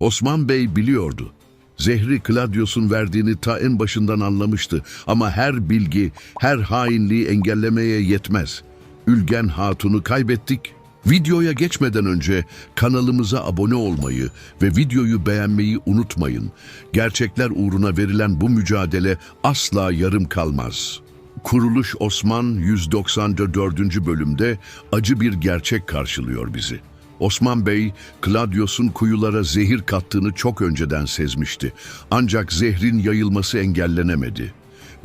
Osman Bey biliyordu. Zehri Claudius'un verdiğini ta en başından anlamıştı ama her bilgi, her hainliği engellemeye yetmez. Ülgen Hatun'u kaybettik. Videoya geçmeden önce kanalımıza abone olmayı ve videoyu beğenmeyi unutmayın. Gerçekler uğruna verilen bu mücadele asla yarım kalmaz. Kuruluş Osman 194. bölümde acı bir gerçek karşılıyor bizi. Osman Bey, Claudius'un kuyulara zehir kattığını çok önceden sezmişti. Ancak zehrin yayılması engellenemedi.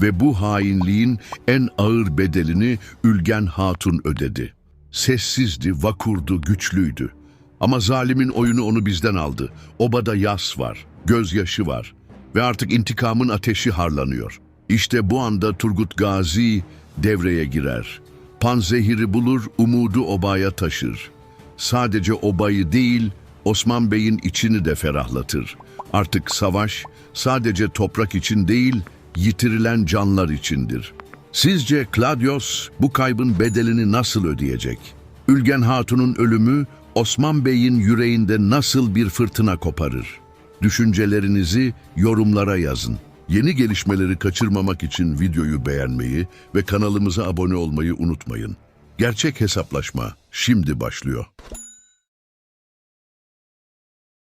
Ve bu hainliğin en ağır bedelini Ülgen Hatun ödedi. Sessizdi, vakurdu, güçlüydü. Ama zalimin oyunu onu bizden aldı. Obada yas var, gözyaşı var ve artık intikamın ateşi harlanıyor. İşte bu anda Turgut Gazi devreye girer. Panzehiri bulur, umudu obaya taşır. Sadece obayı değil, Osman Bey'in içini de ferahlatır. Artık savaş sadece toprak için değil, yitirilen canlar içindir. Sizce Claudius bu kaybın bedelini nasıl ödeyecek? Ülgen Hatun'un ölümü Osman Bey'in yüreğinde nasıl bir fırtına koparır? Düşüncelerinizi yorumlara yazın. Yeni gelişmeleri kaçırmamak için videoyu beğenmeyi ve kanalımıza abone olmayı unutmayın. Gerçek hesaplaşma şimdi başlıyor.